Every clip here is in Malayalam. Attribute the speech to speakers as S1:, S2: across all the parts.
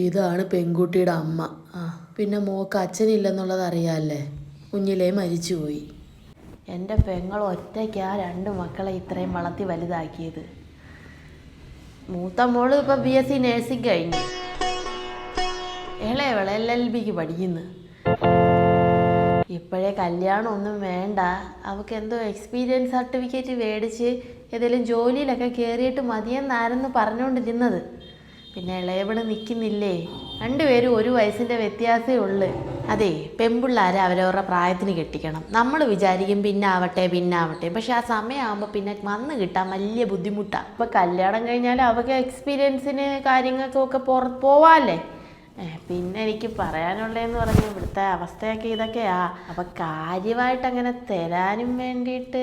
S1: ഇതാണ് പെൺകുട്ടിയുടെ അമ്മ. ആ പിന്നെ മോക്ക് അച്ഛനില്ലെന്നുള്ളത് അറിയാമല്ലേ കുഞ്ഞിലേ മരിച്ചുപോയി. എന്റെ പെങ്ങൾ ഒറ്റയ്ക്കാ രണ്ട് മക്കളെ ഇത്രയും വളർത്തി വലുതാക്കിയത്. മൂത്ത മോൾ ഇപ്പം ബി എസ് സി നേഴ്സിംഗ് കഴിഞ്ഞു. ഇളയവള എൽ എൽ ബിക്ക് പഠിക്കുന്നു. ഇപ്പോഴേ കല്യാണം ഒന്നും വേണ്ട. അവൾക്ക് എന്തോ എക്സ്പീരിയൻസ് സർട്ടിഫിക്കറ്റ് മേടിച്ച് ഏതെങ്കിലും ജോലിയിലൊക്കെ കയറിയിട്ട് മതിയെന്നായിരുന്നു പറഞ്ഞുകൊണ്ടിരുന്നത്. പിന്നെ ഇളയവൾ നിൽക്കുന്നില്ലേ? രണ്ടുപേരും ഒരു വയസ്സിന്റെ വ്യത്യാസമേ ഉള്ളു. അതെ പെൺപിള്ളാരെ അവരവരുടെ പ്രായത്തിന് കെട്ടിക്കണം. നമ്മൾ വിചാരിക്കും പിന്നെ ആവട്ടെ പക്ഷെ ആ സമയമാകുമ്പോൾ പിന്നെ വന്ന് കിട്ടാൻ വലിയ ബുദ്ധിമുട്ടാണ് അപ്പോൾ കല്യാണം കഴിഞ്ഞാൽ അവർക്ക് എക്സ്പീരിയൻസിന് കാര്യങ്ങൾക്കൊക്കെ പുറ പോവാല്ലേ? പിന്നെ എനിക്ക് പറയാനുള്ളതെന്ന് പറഞ്ഞ ഇവിടുത്തെ അവസ്ഥയൊക്കെ ഇതൊക്കെയാ. അപ്പം കാര്യമായിട്ട് അങ്ങനെ തരാനും വേണ്ടിയിട്ട്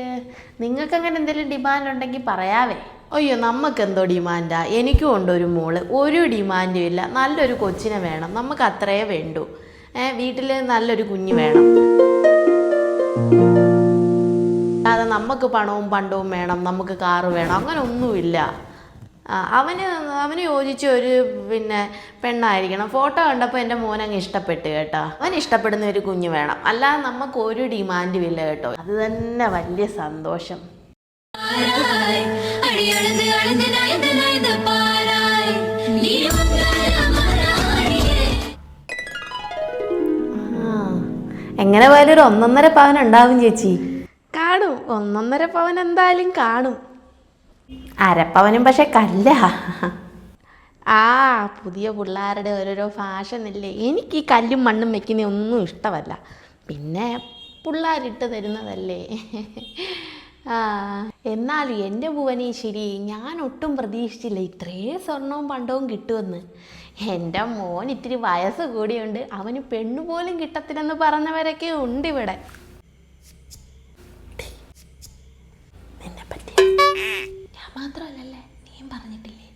S1: നിങ്ങൾക്കങ്ങനെ എന്തെങ്കിലും ഡിമാൻഡ് ഉണ്ടെങ്കിൽ പറയാവേ. അയ്യോ നമുക്ക് എന്തോ ഡിമാൻഡാ. എനിക്കും ഉണ്ട് ഒരു മോൾ. ഒരു ഡിമാൻഡും ഇല്ല. നല്ലൊരു കൊച്ചിനെ വേണം. നമുക്ക് അത്രയേ വേണ്ടു. വീട്ടിൽ നല്ലൊരു കുഞ്ഞ് വേണം. അല്ലാതെ നമുക്ക് പണവും പണ്ടവും വേണം. നമുക്ക് കാറ് വേണം. അങ്ങനെ ഒന്നുമില്ല. അവന് അവന് യോജിച്ച ഒരു പിന്നെ പെണ്ണായിരിക്കണം. ഫോട്ടോ കണ്ടപ്പോൾ എന്റെ മോനങ്ങ് ഇഷ്ടപ്പെട്ടു കേട്ടോ. അവൻ ഇഷ്ടപ്പെടുന്ന ഒരു കുഞ്ഞ് വേണം. അല്ലാതെ നമുക്ക് ഒരു ഡിമാൻഡും ഇല്ല കേട്ടോ. അത് തന്നെ വലിയ സന്തോഷം. എങ്ങനെ പോയാലും ഒരു ഒന്നൊന്നര പവൻ ഉണ്ടാവും ചേച്ചി. കാണും. ഒന്നൊന്നര പവൻ എന്തായാലും കാണും. അരപ്പവനും പക്ഷെ കല്ല. ആ പുതിയ പിള്ളേരുടെ ഓരോരോ ഫാഷൻ ഇല്ലേ? എനിക്ക് ഈ കല്ലും മണ്ണും വെക്കുന്ന ഒന്നും ഇഷ്ടമല്ല. പിന്നെ പിള്ളേരിട്ട് തരുന്നതല്ലേ? ആ. എന്നാലും എന്റെ ഭുവനേശ്വരി ഞാൻ ഒട്ടും പ്രതീക്ഷിച്ചില്ല. ഇത്രേ സ്വർണവും പണ്ടവും കിട്ടുമെന്ന്. എന്റെ മോൻ ഇത്തിരി വയസ്സ് കൂടിയുണ്ട്. അവന് പെണ്ണു പോലും കിട്ടത്തില്ലെന്ന് പറഞ്ഞവരൊക്കെ ഉണ്ട് ഇവിടെ നിന്നെ ഞാൻ മാത്രമല്ലല്ലേ നീയും പറഞ്ഞിട്ടില്ലേ?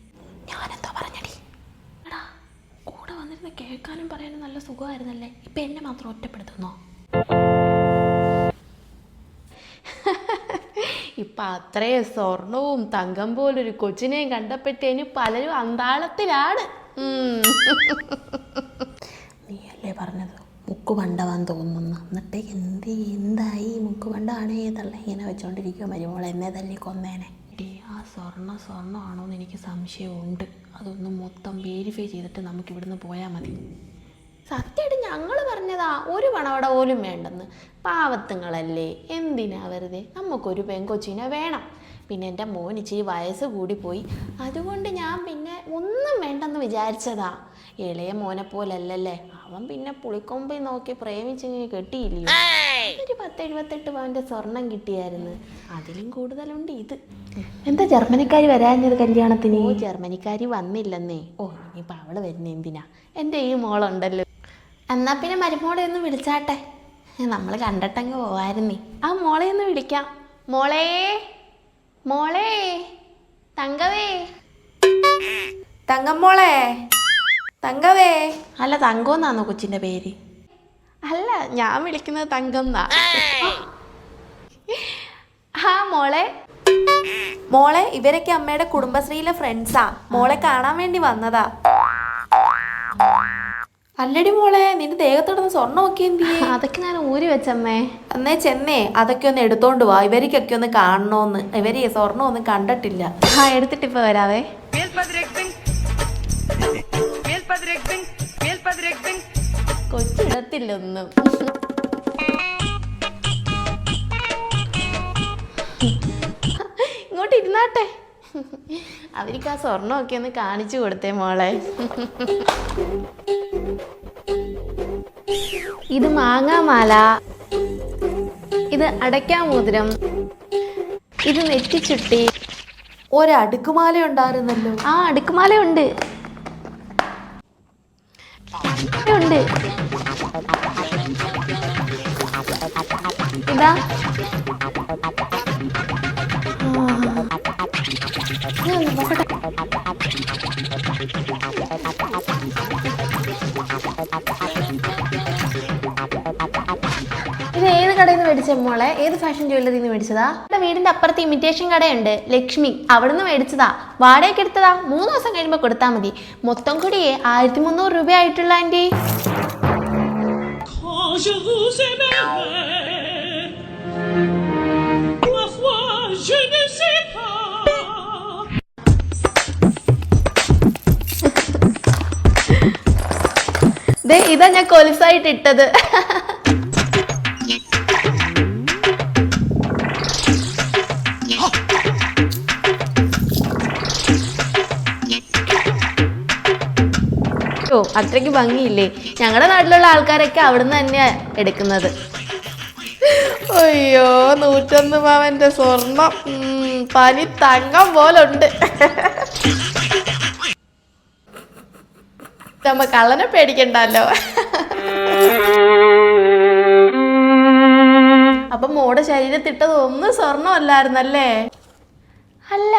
S1: ഞാനെന്തോ പറഞ്ഞടി. എടാ കൂടെ വന്നിരുന്ന് കേൾക്കാനും പറയാനും നല്ല സുഖമായിരുന്നല്ലേ? ഇപ്പം എന്നെ മാത്രം ഒറ്റപ്പെടുത്തുന്നോ? ഇപ്പം അത്രയും സ്വർണവും തങ്കം പോലൊരു കൊച്ചിനെയും കണ്ടപ്പോഴത്തേന് പലരും അന്താളത്തിലാണ്. നീയല്ലേ പറഞ്ഞത്? മുക്ക് പണ്ടവാൻ തോന്നുന്നു. എന്നിട്ട് എന്ത് എന്തായി? മുക്ക് പണ്ടാണേ തള്ള. ഇങ്ങനെ വെച്ചോണ്ടിരിക്കുക മരുമോൾ എന്നെ തല്ലി കൊന്നേനെ. എടീ ആ സ്വർണ സ്വർണമാണോ എന്ന് എനിക്ക് സംശയമുണ്ട്. അതൊന്ന് മൊത്തം വേരിഫൈ ചെയ്തിട്ട് നമുക്ക് ഇവിടുന്ന് പോയാൽ മതി. സത്യമായിട്ട് ഞങ്ങൾ പറഞ്ഞതാ ഒരു പണവട പോലും വേണ്ടെന്ന്. പാവത്തുങ്ങളല്ലേ എന്തിനാ വെറുതെ? നമുക്കൊരു പെങ്കൊച്ചിനെ വേണം. പിന്നെ എന്റെ മോൻ ഇച്ചിരി വയസ്സ് കൂടിപ്പോയി. അതുകൊണ്ട് ഞാൻ പിന്നെ ഒന്നും വേണ്ടെന്ന് വിചാരിച്ചതാ. ഇളയ മോനെ പോലല്ലല്ലേ. അവൻ പിന്നെ പുളിക്കൊമ്പിൽ നോക്കി പ്രേമിച്ചിങ്ങനെ കെട്ടിയില്ലേ ഒരു പത്ത് എഴുപത്തെട്ട് പവന്റെ സ്വർണം കിട്ടിയായിരുന്നു. അതിലും കൂടുതലുണ്ട് ഇത്. എന്താ ജർമ്മനിക്കാരി വരാഞ്ഞത് കല്യാണത്തിന്? ഓ ജർമ്മനിക്കാരി വന്നില്ലെന്നേ. ഓ ഇനിയിപ്പോൾ അവൾ വരുന്ന എന്തിനാ? എന്റെ ഈ മോളുണ്ടല്ലോ. എന്നാ പിന്നെ മരുമോളെ ഒന്ന് വിളിച്ചാട്ടെ. നമ്മൾ കണ്ടിട്ടങ്ങ് പോവായിരുന്നേ. ആ മോളെ ഒന്ന് വിളിക്കാം. മോളേ മോളേ തങ്കവേ. തങ്കമ്മോളെ തങ്കവേ. അല്ല തങ്കോന്നാന്നോ കൊച്ചിന്റെ പേര്? അല്ല ഞാൻ വിളിക്കുന്നത് തങ്കം എന്നാ ആ മോളെ. മോളെ ഇവരൊക്കെ അമ്മയുടെ കുടുംബശ്രീയിലെ ഫ്രണ്ട്സാ മോളെ കാണാൻ വേണ്ടി വന്നതാ. അല്ലടി മോളെ നിന്റെ ദേഹത്തിടുന്ന സ്വർണമൊക്കെ ഒക്കെ
S2: അതൊക്കെ ഞാൻ ഊരി വെച്ചമ്മേ.
S1: എന്നേ ചെന്നേ അതൊക്കെ ഒന്ന് എടുത്തോണ്ട് വാ. ഇവർക്കൊക്കെ ഒന്ന് കാണണോന്ന്. ഇവർ സ്വർണം ഒന്നും കണ്ടിട്ടില്ല.
S2: ആ എടുത്തിട്ടിപ്പോ വരാവേ.
S1: കൊച്ചിടത്തില്ലൊന്നും ഇങ്ങോട്ട് ഇരുന്നാട്ടെ. അവർക്ക് ആ സ്വർണമൊക്കെ ഒന്ന് കാണിച്ചു കൊടുത്തേ മോളെ.
S2: ഇത് മാങ്ങാമാല. ഇത് അടയ്ക്കാമോതിരം. ഇത് നെറ്റിച്ചുട്ടി.
S1: ഒരടുക്കുമാല ഉണ്ടായിരുന്നല്ലോ
S2: ആ അടുക്കുമാല ഉണ്ട്. ഇതാ. ഞാൻ മേടിച്ച മോളെ ഏത് ഫാഷൻ ജ്വല്ലറി നിന്ന് മേടിച്ചതാ? നമ്മുടെ
S1: വീടിന്റെ അപ്പുറത്ത് ഇമിറ്റേഷൻ കടയുണ്ട്. ലക്ഷ്മി അവിടുന്ന് മേടിച്ചതാ. വാടകയ്ക്ക് എടുത്തതാ. മൂന്ന് ദിവസം കഴിയുമ്പോൾ കൊടുത്താൽ മതി. മൊത്തം കൂടിയേ ആയിരത്തി മുന്നൂറ് രൂപ ആയിട്ടുള്ള. ദേ ഇതാ ഞാൻ കൊലുസായിട്ട് ഇട്ടത്. അത്രയ്ക്ക് ഭംഗിയില്ലേ? ഞങ്ങളുടെ നാട്ടിലുള്ള ആൾക്കാരൊക്കെ അവിടുന്ന് തന്നെയാ എടുക്കുന്നത്. അയ്യോ നൂറ്റൊന്ന് പവന്റെ സ്വർണം. പനി തങ്കം പോലുണ്ട്. നമ്മ കള്ളനെ പേടിക്കണ്ടല്ലോ. അപ്പൊ മോടെ ശരീരത്തിട്ടത് ഒന്നും സ്വർണമല്ലായിരുന്നല്ലേ? അല്ല.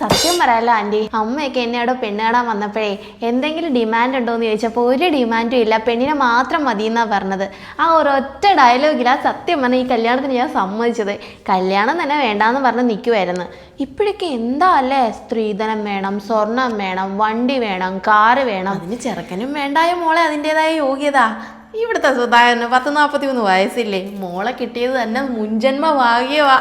S1: സത്യം പറയാലോ ആന്റി. അമ്മയൊക്കെ എന്നെ അവിടെ പെണ്ണ് കാണാൻ വന്നപ്പോഴേ എന്തെങ്കിലും ഡിമാൻഡ് ഉണ്ടോ എന്ന് ചോദിച്ചപ്പോൾ ഒരു ഡിമാൻഡും ഇല്ല. പെണ്ണിനെ മാത്രം മതി എന്നാ പറഞ്ഞത്. ആ ഒരൊറ്റ ഡയലോഗിലാണ് സത്യം പറഞ്ഞ ഈ കല്യാണത്തിന് ഞാൻ സമ്മതിച്ചത്. കല്യാണം തന്നെ വേണ്ടാന്ന് പറഞ്ഞ് നിൽക്കുമായിരുന്നു ഇപ്പോഴൊക്കെ എന്താ അല്ലേ? സ്ത്രീധനം വേണം സ്വർണം വേണം വണ്ടി വേണം കാറ് വേണം. അതിന് ചെറുക്കനും വേണ്ടായ മോളെ അതിന്റെതായ യോഗ്യത. ഇവിടുത്തെ സുധാകരന് പത്ത് നാൽപ്പത്തി മൂന്ന് വയസ്സില്ലേ. മോളെ കിട്ടിയത് തന്നെ മുൻജന്മ ഭാഗ്യവാ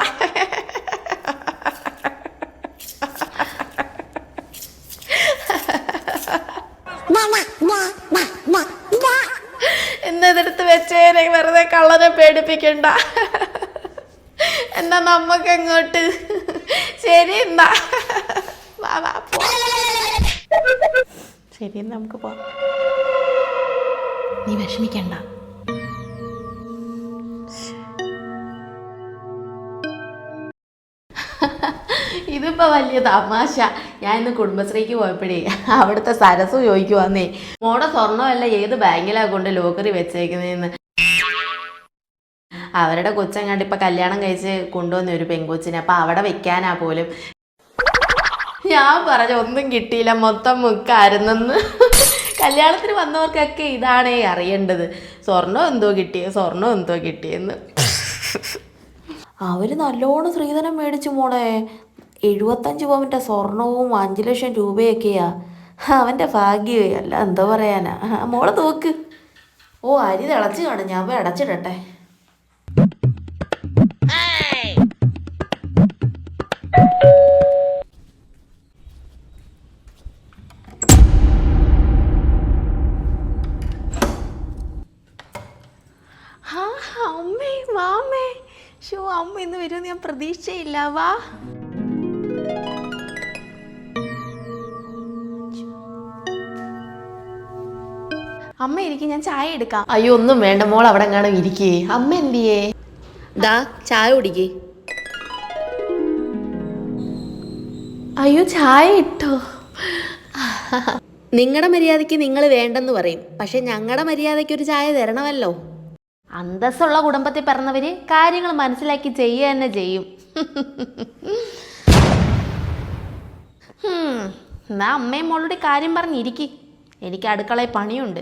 S1: പേടിപ്പിക്കണ്ട. എന്നാ നമ്മക്ക് എങ്ങോട്ട്? ശരി എന്നാ. ശരി നമുക്ക് പോവാം നീ വിഷമിക്കണ്ട. ഇതിപ്പോ വലിയ തമാശ. ഞാൻ ഇന്ന് കുടുംബശ്രീക്ക് പോയപ്പോഴേ അവിടുത്തെ സരസ് ചോദിക്കുവാന്നേ മോടെ സ്വർണമല്ല ഏത് ബാങ്കിലാ കൊണ്ട് ലോക്കറി വെച്ചേക്കുന്നതെന്ന് അവരുടെ കൊച്ചങ്ങാണ്ട് ഇപ്പൊ കല്യാണം കഴിച്ച് കൊണ്ടുവന്ന ഒരു പെങ്കൊച്ചിനെ അപ്പൊ അവിടെ വെക്കാനാ പോലും. ഞാൻ പറഞ്ഞ ഒന്നും കിട്ടിയില്ല മൊത്തം മുക്കായിരുന്നെന്ന്. കല്യാണത്തിന് വന്നവർക്കൊക്കെ ഇതാണേ അറിയേണ്ടത്. സ്വർണം എന്തോ കിട്ടിയ സ്വർണം എന്തോ കിട്ടിയെന്ന്. അവർ നല്ലോണം സ്ത്രീധനം മേടിച്ചു മോളെ. എഴുപത്തഞ്ച് പവന്റെ സ്വർണവും അഞ്ച് ലക്ഷം രൂപയൊക്കെയാ. അവന്റെ ഭാഗ്യമേ അല്ല എന്തോ പറയാനാ. മോളെ നോക്ക്. ഓ അരി തിളച്ച് കാണും. ഞാൻ പോയി അടച്ചിടട്ടെ. പ്രതീക്ഷയില്ല. വാ. അമ്മ ഇരിക്കും ഞാൻ ചായ എടുക്കാം. അയ്യോ ഒന്നും വേണ്ട. മോൾ അവിടെ കാണും ഇരിക്കേ. അമ്മ എന്തിയേ? ദാ ചായ കുടിക്കേ. അയ്യോ ചായ ഇട്ടോ. നിങ്ങളുടെ മര്യാദയ്ക്ക് നിങ്ങൾ വേണ്ടെന്ന് പറയും. പക്ഷെ ഞങ്ങളുടെ മര്യാദയ്ക്ക് ഒരു ചായ തരണമല്ലോ. അന്തസ്സുള്ള കുടുംബത്തിൽ പിറന്നവര് കാര്യങ്ങൾ മനസ്സിലാക്കി ചെയ്യുക തന്നെ ചെയ്യും. എന്നാ അമ്മയും മോളോട് കാര്യം പറഞ്ഞിരിക്കി. എനിക്ക് അടുക്കളയിൽ പണിയുണ്ട്.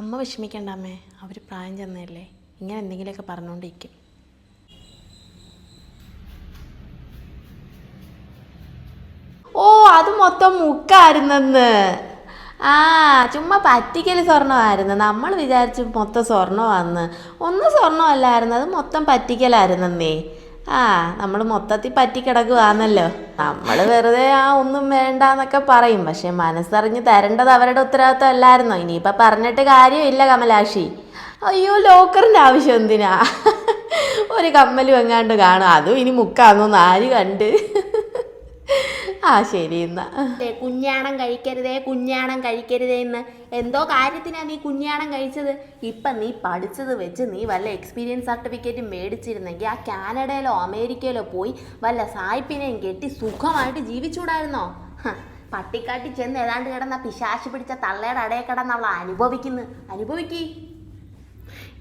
S1: അമ്മ വിഷമിക്കണ്ട അമ്മേ. അവർ പ്രായം ചെന്നതല്ലേ. ഇങ്ങനെ എന്തെങ്കിലുമൊക്കെ പറഞ്ഞുകൊണ്ടിരിക്കും ഓ അത് മൊത്തം മുക്കായിരുന്നെന്ന്. ആ ചുമ്മാ പറ്റിക്കൽ സ്വർണമായിരുന്നു. നമ്മൾ വിചാരിച്ചു മൊത്തം സ്വർണമാന്ന്. ഒന്നും സ്വർണമല്ലായിരുന്നു അത് മൊത്തം പറ്റിക്കലായിരുന്നേ ആ നമ്മൾ മൊത്തത്തിൽ പറ്റിക്കിടക്കുവാന്നല്ലോ. നമ്മൾ വെറുതെ ആ ഒന്നും വേണ്ട എന്നൊക്കെ പറയും. പക്ഷെ മനസ്സറിഞ്ഞ് തരേണ്ടത് അവരുടെ ഉത്തരവാദിത്വം അല്ലായിരുന്നോ ഇനിയിപ്പോൾ പറഞ്ഞിട്ട് കാര്യമില്ല കമലാക്ഷി അയ്യോ ലോക്കറിന്റെ ആവശ്യം എന്തിനാ? ഒരു കമ്മലും എങ്ങാണ്ട് കാണും. അതും ഇനി മുക്കാന്നൊന്ന് ആര് കണ്ട്. ആ ശരി എന്നാ. കുഞ്ഞാണം കഴിക്കരുതേ കുഞ്ഞാണം കഴിക്കരുതേ എന്ന്. എന്തോ കാര്യത്തിനാ നീ കുഞ്ഞാണം കഴിച്ചത്? ഇപ്പൊ നീ പഠിച്ചത് വെച്ച് നീ വല്ല എക്സ്പീരിയൻസ് സർട്ടിഫിക്കറ്റ് മേടിച്ചിരുന്നെങ്കിൽ ആ കാനഡയിലോ അമേരിക്കയിലോ പോയി വല്ല സായിപ്പിനെയും കെട്ടി സുഖമായിട്ട് ജീവിച്ചൂടായിരുന്നോ? പട്ടിക്കാട്ടി ചെന്ന് ഏതാണ്ട് കിടന്ന പിശാശ് പിടിച്ച തള്ളയുടെ അടയെ കിടന്ന് അവൾ അനുഭവിക്കുന്നു. അനുഭവിക്കേ.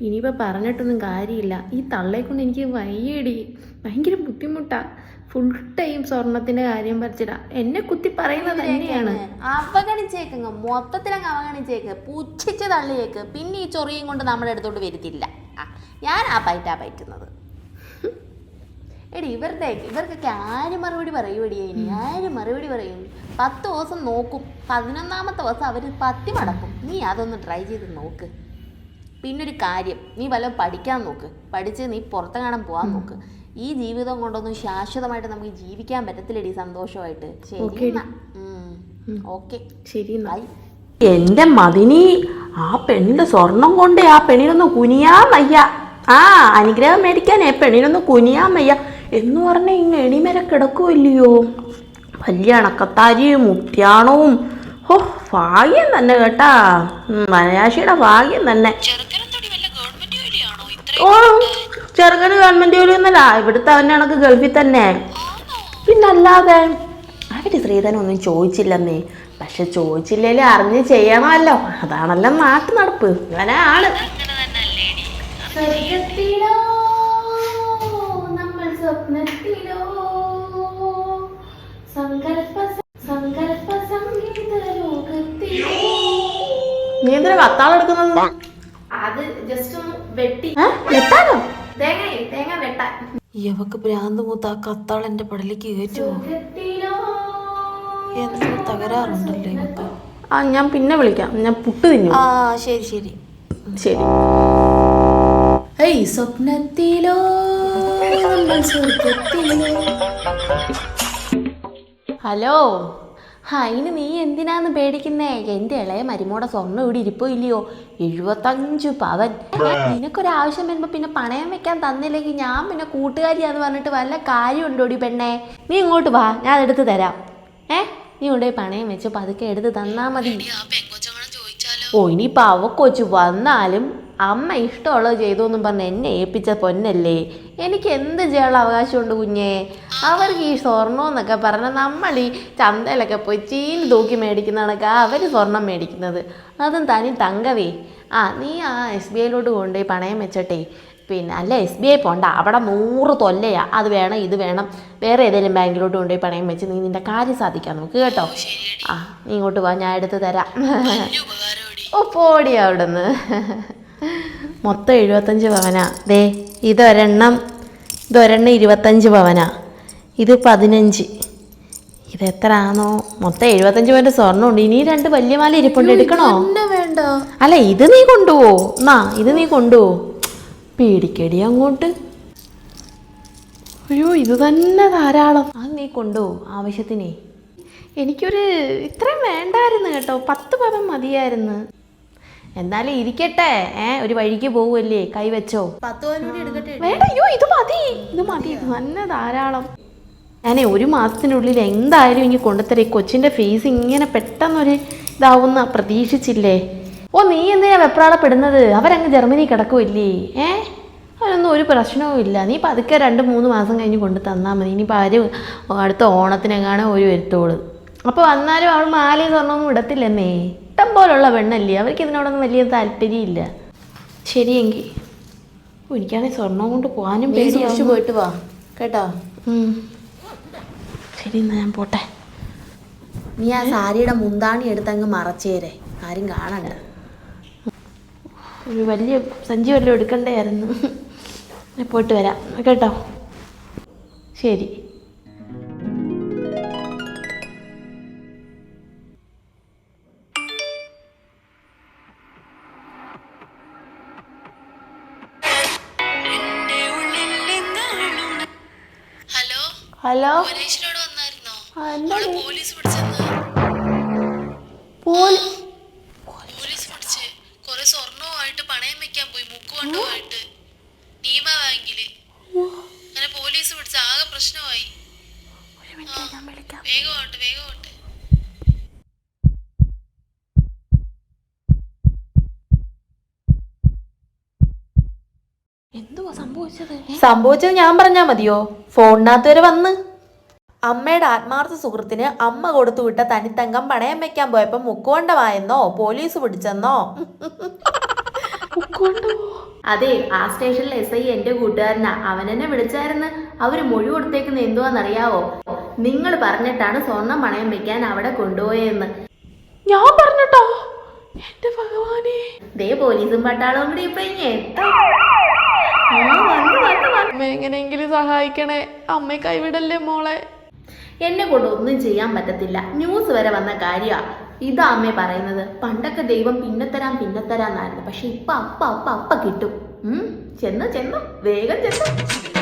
S2: ഇനിയിപ്പോൾ പറഞ്ഞിട്ടൊന്നും കാര്യമില്ല. ഈ തള്ളയെക്കൊണ്ട് എനിക്ക് വയ്യടി. ഭയങ്കര ബുദ്ധിമുട്ടാ. ഫുൾ ടൈം സ്വർണത്തിന്റെ കാര്യം പറിച്ചിടാ എന്നെ കുത്തി പറയുന്നത് തന്നെയാണ്. അവഗണിച്ചേക്കങ്ങ് മൊത്തത്തിലങ്ങ് അവഗണിച്ചേക്ക്. പുച്ഛിച്ച് തള്ളിയേക്ക്. പിന്നെ ഈ ചൊറിയും കൊണ്ട് നമ്മുടെ അടുത്തോട്ട് വരുത്തില്ല. ഞാൻ ആ പൈറ്റാ പറ്റുന്നത്. എടി ഇവരുടെ ഇവർക്കൊക്കെ ആര് മറുപടി പറയൂടി ഇനി? ആര് മറുപടി പറയും? പത്ത് ദിവസം നോക്കും. പതിനൊന്നാമത്തെ ദിവസം അവർ പത്തി മടക്കും. നീ അതൊന്ന് ട്രൈ ചെയ്ത് നോക്ക്. പിന്നൊരു കാര്യം നീ വല്ലതും പഠിക്കാൻ നോക്ക്. പഠിച്ച് നീ പുറത്തെങ്ങാനും പോകാൻ നോക്ക്. ഈ ജീവിതം കൊണ്ടൊന്നും ശാശ്വതമായിട്ട് നമുക്ക് ജീവിക്കാൻ പറ്റത്തില്ലടി സന്തോഷമായിട്ട്. ശരി ഓക്കെ
S1: ശരി
S2: ബൈ.
S1: എന്റെ മതിനി ആ പെണ്ണിന്റെ സ്വർണം കൊണ്ട് ആ പെണ്ണിനൊന്ന് കുനിയാൻ വയ്യ ആ അനുഗ്രഹം മേടിക്കാൻ ആ പെണ്ണിനൊന്ന് കുനിയാൻ വയ്യ എന്ന് പറഞ്ഞ ഇങ്ങ് എണിമര കിടക്കുമല്ലയോ വലിയ അണക്കത്താരിയും മുത്യാണവും ഓ ഭാഗ്യം തന്നെ കേട്ടാ. മലയാശിയുടെ ഭാഗ്യം തന്നെ. ഓ ചെറുകിട ഗവൺമെന്റ് ജോലി ഒന്നല്ല ഇവിടുത്തെ അവന്റെ കണക്ക് ഗൾഫിൽ തന്നെ. പിന്നല്ലാതെ അവർ ശ്രീധരൻ ഒന്നും ചോദിച്ചില്ലെന്നേ. പക്ഷെ ചോദിച്ചില്ലേലും അറിഞ്ഞ് ചെയ്യണമല്ലോ. അതാണല്ലോ നാട്ടു നടപ്പ് ഇവനാണ്
S2: സ്വർഗത്തിലോ
S1: എന്തിനാ കത്താളെടുക്കുന്നത്
S2: അത് ജസ്റ്റ് ഒന്ന് വെട്ടി.
S1: ഏ? വെട്ടാനോ?
S2: തേങ്ങ തേങ്ങ വെട്ടാൻ.
S1: ഇവക്ക് ഭ്രാന്ത് മൂത്ത ആ കത്താൾ എന്റെ പടലേക്ക് കയറ്റുമോ എന്തോ തകരാറുണ്ടല്ലോ ഇവക്ക് ആ ഞാൻ പിന്നെ വിളിക്കാം. ഞാൻ പുട്ട് തിന്നു.
S2: ആ ശരി ശരി.
S1: ശരി.
S2: ഏയ് സ്വപ്നത്തിലോ? നമ്മൾ സ്വർഗത്തിലോ
S1: ഹലോ? ആ അതിന് നീ എന്തിനാന്ന് പേടിക്കുന്നേ? എന്റെ ഇളയ മരുമോടെ സ്വർണം ഇവിടെ ഇരിപ്പോ ഇല്ലയോ? എഴുപത്തഞ്ചു പവൻ. നിനക്കൊരാവശ്യം വരുമ്പോൾ പിന്നെ പണയം വെക്കാൻ തന്നില്ലെങ്കിൽ ഞാൻ പിന്നെ കൂട്ടുകാരിയാന്ന് പറഞ്ഞിട്ട് വല്ല കാര്യമുണ്ടോടി പെണ്ണേ? നീ ഇങ്ങോട്ട് വാ ഞാൻ അതെടുത്ത് തരാം. ഏ? നീ കൊണ്ടുപോയി പണയം വെച്ച് പതുക്കെ എടുത്ത് തന്നാ മതി. ഓ ഇനിയിപ്പോൾ അവക്കൊച്ചു വന്നാലും അമ്മ ഇഷ്ടമുള്ളത് ചെയ്തു എന്നും പറഞ്ഞ് എന്നെ ഏൽപ്പിച്ച പൊന്നല്ലേ? എനിക്ക് എന്ത് ചെയ്യാനുള്ള അവകാശമുണ്ട് കുഞ്ഞേ? അവർക്ക് ഈ സ്വർണം എന്നൊക്കെ പറഞ്ഞാൽ നമ്മൾ ഈ ചന്തയിലൊക്കെ പോയി ചീന് തൂക്കി മേടിക്കുന്ന കണക്ക് അവർ സ്വർണം മേടിക്കുന്നത്. അതും തനി തങ്കവേ. ആ നീ ആ എസ് ബി ഐയിലോട്ട് കൊണ്ടുപോയി പണയം വെച്ചട്ടെ. പിന്നെ അല്ല എസ് ബി ഐ പോണ്ട. അവിടെ നൂറ് തൊല്ലയാ. അത് വേണം ഇത് വേണം. വേറെ ഏതെങ്കിലും ബാങ്കിലോട്ട് കൊണ്ടുപോയി പണയം വെച്ച് നീ നിന്റെ കാര്യം സാധിക്കാൻ നോക്ക് കേട്ടോ. ആ നീ ഇങ്ങോട്ട് വാ ഞാൻ എടുത്ത് തരാം. ഓ പോടി അവിടുന്ന്. മൊത്തം എഴുപത്തഞ്ച് പവനാ ദേ ഇതൊരെണ്ണം ഇതൊരെണ്ണം ഇരുപത്തഞ്ച് പവനാ ഇത് പതിനഞ്ച്. ഇത് എത്ര ആണോ മൊത്തം എഴുപത്തഞ്ച് പവന്റെ സ്വർണമുണ്ട്. ഇനി രണ്ട് വലിയ മാല ഇരിപ്പുണ്ട്. എടുക്കണോ?
S2: വേണ്ട?
S1: അല്ല ഇത് നീ കൊണ്ടുപോ എന്നാ ഇത് നീ കൊണ്ടുപോ പേടിക്കടി അങ്ങോട്ട്. അയ്യോ ഇത് തന്നെ ധാരാളം. അത് നീ കൊണ്ടുപോ ആവശ്യത്തിനേ. എനിക്കൊരു ഇത്രയും വേണ്ടായിരുന്നു കേട്ടോ. പത്ത് പവൻ മതിയായിരുന്നു. എന്നാലും ഇരിക്കട്ടെ ഏ? ഒരു വഴിക്ക് പോവുമല്ലേ കൈവച്ചോ വേണ്ട അയ്യോ ഇത് മതി. ഇത് മതി. നല്ല ധാരാളം. ഞാനേ ഒരു മാസത്തിനുള്ളിൽ എന്തായാലും ഇനി കൊണ്ടുത്തരാം. കൊച്ചിന്റെ കൊച്ചിന്റെ ഫീസ് ഇങ്ങനെ പെട്ടെന്നൊരു ഇതാവുന്ന പ്രതീക്ഷിച്ചില്ലേ? ഓ നീ എന്തിനാ വെപ്രാളപ്പെടുന്നത്? അവരങ്ങ് ജർമ്മനി കിടക്കുമല്ലേ ഏ? അവരൊന്നും ഒരു പ്രശ്നവും ഇല്ല. നീ പതുക്കെ രണ്ട് മൂന്ന് മാസം കഴിഞ്ഞ് കൊണ്ട് തന്നാൽ മതി. ഇനിയിപ്പോൾ ആര് അടുത്ത ഓണത്തിനെങ്ങാണ് ഒരു വരുത്തോൾ അപ്പോൾ വന്നാലും അവൾ മാലയും സ്വർണമൊന്നും ഇടത്തില്ലെന്നേ. ഇഷ്ടം പോലുള്ള പെണ്ണല്ലേ? അവർക്ക് ഇതിനോടൊന്നും വലിയ താല്പര്യമില്ല. ശരിയെങ്കിൽ എനിക്കാണെങ്കിൽ സ്വർണം കൊണ്ട് പോകാനും പേടിയാവും
S2: പോയിട്ട് വാ. കേട്ടോ?
S1: ശരി എന്നാ ഞാൻ പോട്ടെ.
S2: നീ ആ സാരിയുടെ മുന്താണി എടുത്തങ്ങ് മറച്ചേരെ ആരും കാണണ്ട.
S1: ഒരു വലിയ സഞ്ചി വല്ലതും എടുക്കണ്ടായിരുന്നു ഞാൻ പോയിട്ട് വരാം. കേട്ടോ? ശരി. പോലി
S3: പോലീസ് പിടിച്ച് കുറെ സ്വർണവുമായിട്ട് പണയം വെക്കാൻ പോയി മുക്കുകൊണ്ടുമായിട്ട് നീമ ബാങ്കിൽ അങ്ങനെ പോലീസ് പിടിച്ച് ആകെ പ്രശ്നമായി വേഗമാവട്ടെ വേഗമാവട്ടെ
S1: എന്തുവാ സംഭവിച്ചത്?
S2: ഞാൻ പറഞ്ഞാ മതിയോ? ഫോണിനകത്ത് വരെ വന്ന്. അമ്മയുടെ ആത്മാർത്ഥ സുഹൃത്തിന് അമ്മ കൊടുത്തുവിട്ട തനിത്തങ്കം പണയം വെക്കാൻ പോയപ്പോ മുക്കുകൊണ്ടമായെന്നോ പോലീസ് പിടിച്ചെന്നോ?
S1: അതെ ആ സ്റ്റേഷനിൽ എസ് ഐ എന്റെ കൂട്ടുകാരനാ. അവൻ എന്നെ വിളിച്ചായിരുന്നു. അവർ മൊഴി കൊടുത്തേക്കുന്ന എന്തുവാന്നറിയാവോ? നിങ്ങൾ പറഞ്ഞിട്ടാണ് സ്വർണം പണയം വെക്കാൻ അവിടെ കൊണ്ടുപോയെന്ന്.
S3: ഞാൻ പറഞ്ഞിട്ടോ? എന്റെ ഭഗവാനെ.
S1: ദേ പോലീസും പട്ടാളവും കൂടി ഇപ്പൊ ഇനി എത്തും ആ, വന്നു, വന്നു, വന്നു.
S3: അമ്മ എങ്ങനെയെങ്കിലും സഹായിക്കണേ. അമ്മയെ കൈവിടല്ലേ മോളെ?
S1: എന്നെ കൊണ്ട് ഒന്നും ചെയ്യാൻ പറ്റത്തില്ല. ന്യൂസ് വരെ വന്ന കാര്യമാ ഇതാ അമ്മ പറയുന്നത്. പണ്ടൊക്കെ ദൈവം പിന്നെ തരാം പിന്നെ തരാന്നായിരുന്നു പക്ഷെ ഇപ്പൊ അപ്പ അപ്പ അപ്പ കിട്ടും. ഉം? ചെന്ന് ചെന്നു. വേഗം ചെന്നു.